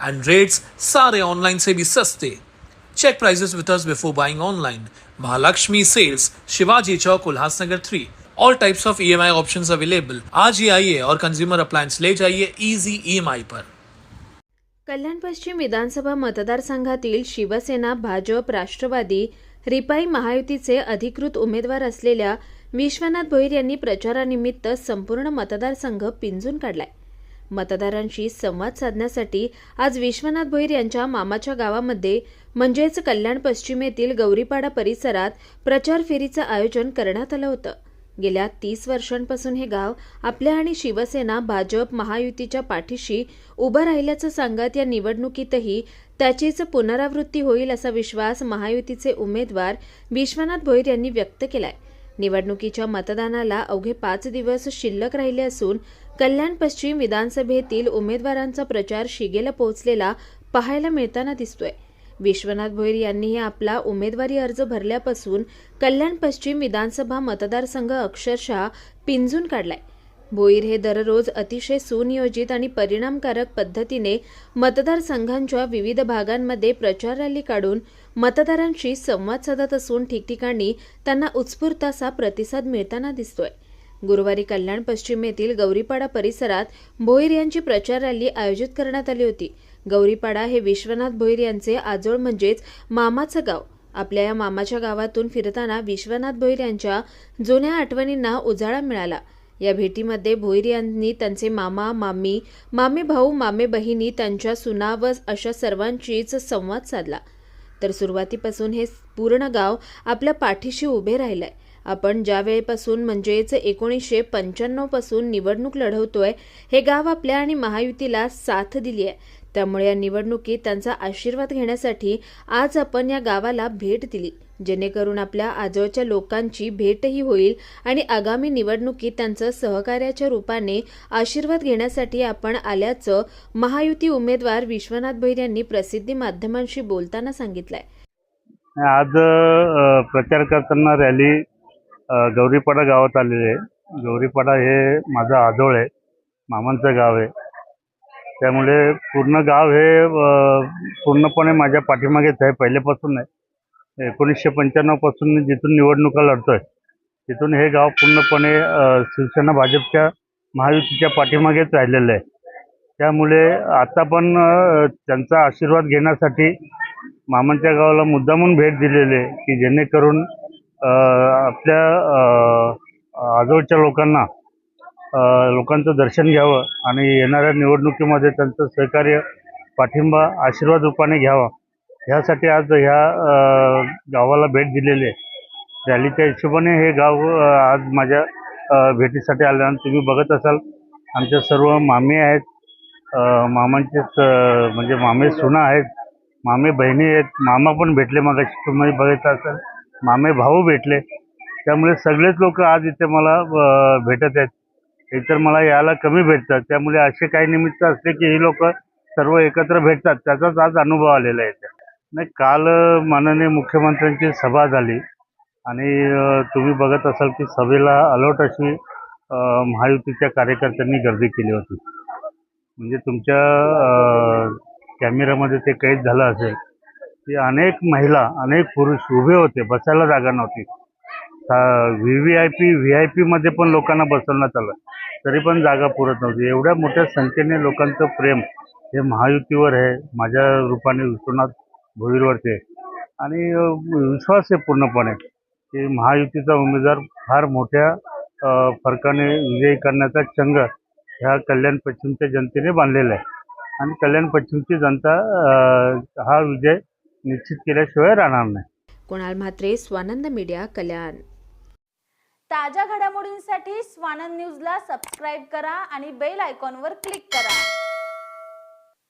and rates sare online se bhi saste check prices with us before buying online. Mahalakshmi sales shivaji chowk ulhasnagar 3 all types of EMI options available आज ही आइए और consumer appliance ले जाइए easy EMI पर कल्याण पश्चिम विधानसभा मतदारसंघातील शिवसेना भाजप राष्ट्रवादी रिपाई महायुतीचे अधिकृत उमेदवार असलेल्या विश्वनाथ भोईर यांनी प्रचारानिमित्त संपूर्ण मतदारसंघ पिंजून काढलाय. मतदारांशी संवाद साधण्यासाठी आज विश्वनाथ भोईर यांच्या मामाच्या गावामध्ये म्हणजेच कल्याण पश्चिमेतील गौरीपाडा परिसरात प्रचार फेरीचं आयोजन करण्यात आलं होतं. गेल्या तीस वर्षांपासून हे गाव आपल्या आणि शिवसेना भाजप महायुतीच्या पाठीशी उभं राहिल्याचं सांगत या निवडणुकीतही त्याचीच पुनरावृत्ती होईल असा विश्वास महायुतीचे उमेदवार विश्वनाथ भोईर यांनी व्यक्त केलाय. निवडणुकीच्या मतदानाला अवघे पाच दिवस शिल्लक राहिले असून कल्याण पश्चिम विधानसभेतील उमेदवारांचा प्रचार शिगेला पोहोचलेला पाहायला मिळताना दिसतोय. विश्वनाथ भोईर यांनीही आपला उमेदवारी अर्ज भरल्यापासून कल्याण पश्चिम विधानसभा मतदारसंघ अक्षरशः पिंजून काढलाय. भोईर हे दररोज अतिशय सुनियोजित आणि परिणामकारक पद्धतीने मतदारसंघांच्या विविध भागांमध्ये प्रचार रॅली काढून मतदारांशी संवाद साधत असून ठिकठिकाणी त्यांना उत्स्फूर्त असा प्रतिसाद मिळताना दिसतोय. गुरुवारी कल्याण पश्चिमेतील गौरीपाडा परिसरात भोईर यांची प्रचार रॅली आयोजित करण्यात आली होती. गौरीपाडा हे विश्वनाथ भोईर यांचे आजोळ म्हणजेच मामाचं गाव. आपल्या या मामाच्या गावातून फिरताना विश्वनाथ भोईर यांच्या जुन्या आठवणींना उजाळा मिळाला. या भेटीमध्ये भोईर यांनी त्यांचे मामा मामी मामे भाऊ मामे बहिणी त्यांच्या सुना व अशा सर्वांशीच संवाद साधला. तर सुरुवातीपासून हे पूर्ण गाव आपल्या पाठीशी उभे राहिलंय. आपण ज्या वेळेपासून म्हणजेच एकोणीसशे पंच्याण्णवपासून निवडणूक लढवतोय हे गाव आपल्या आणि महायुतीला साथ दिली आहे त्यामुळे या निवडणुकीत त्यांचा आशीर्वाद घेण्यासाठी आज आपण या गावाला भेट दिली. जेणेकरून आपल्या आजवळच्या लोकांची भेटही होईल आणि आगामी निवडणुकीत त्यांचं सहकार्याच्या रूपाने आशीर्वाद घेण्यासाठी आपण आल्याचं महायुती उमेदवार विश्वनाथ भैर यांनी प्रसिद्धी माध्यमांशी बोलताना सांगितलंय. आज प्रचार करताना रॅली गौरीपाडा गावात आलेले आहे. गौरीपाडा हे माझं आजोळ आहे. मामांचं गाव आहे. त्यामुळे पूर्ण गाव हे पूर्णपणे माझ्या पाठीमागेच आहे. पहिल्यापासून आहे एकोणीसशे पंच्याण्णवपासून जिथून निवडणुका लढतो आहे तिथून हे गाव पूर्णपणे शिवसेना भाजपच्या महायुतीच्या पाठीमागेच राहिलेलं आहे. त्यामुळे आता पण त्यांचा आशीर्वाद घेण्यासाठी मामांच्या गावाला मुद्दामून भेट दिलेली आहे की जेणेकरून आपल्या अ, आजवळच्या लोकांना लोकांचं दर्शन घ्यावं आणि येणाऱ्या निवडणुकीमध्ये त्यांचं सहकार्य पाठिंबा आशीर्वाद रूपाने घ्यावा. ह्यासाठी आज ह्या गावाला भेट दिलेली आहे. रॅलीच्या हिशोबाने हे गाव आज माझ्या भेटीसाठी आलं आणि तुम्ही बघत असाल. आमच्या सर्व मामी आहेत. मामांचे मामांचेच म्हणजे मामे सुना आहेत. मामे बहिणी आहेत. मामा पण भेटले मग तुम्ही बघितलं असेल. मामे भाऊ भेटले. त्यामुळे सगळेच लोक आज इथे मला भेटत आहेत. इतर मला यायला कमी भेटतात. त्यामुळे असे काही निमित्त असते की ही लोक सर्व एकत्र भेटतात. त्याचाच आज अनुभव आलेला आहे इथे. नाही काल माननीय मुख्यमंत्र्यांची सभा झाली. आणि तुम्ही बघत असाल की सभेला अलर्ट अशी महायुतीच्या कार्यकर्त्यांनी गर्दी केली होती. म्हणजे तुमच्या कॅमेऱ्यामध्ये ते कैद झालं असेल. की अनेक महिला अनेक पुरुष उभे होते बसायला जागा नव्हती. V V I P V I पीमध्ये पण लोकांना बसवण्यात आलं. तरी पण जागा पुरत नव्हती. एवढ्या मोठ्या संख्येने लोकांचं प्रेम हे महायुतीवर आहे माझ्या रूपाने विश्वनाथ भोईरवरचे आहे आणि विश्वास आहे पूर्णपणे की महायुतीचा उमेदवार फार मोठ्या फरकाने विजयी करण्याचा चंग ह्या कल्याण पश्चिमच्या जनतेने बांधलेला आहे. आणि कल्याण पश्चिमची जनता हा विजय निश्चित केल्याशिवाय राहणार नाही. कुणाल म्हात्रे स्वानंद मीडिया कल्याण. ताज्या घडामोडींसाठी स्वानंद न्यूजला सबस्क्राईब करा आणि बेल आयकॉनवर क्लिक करा.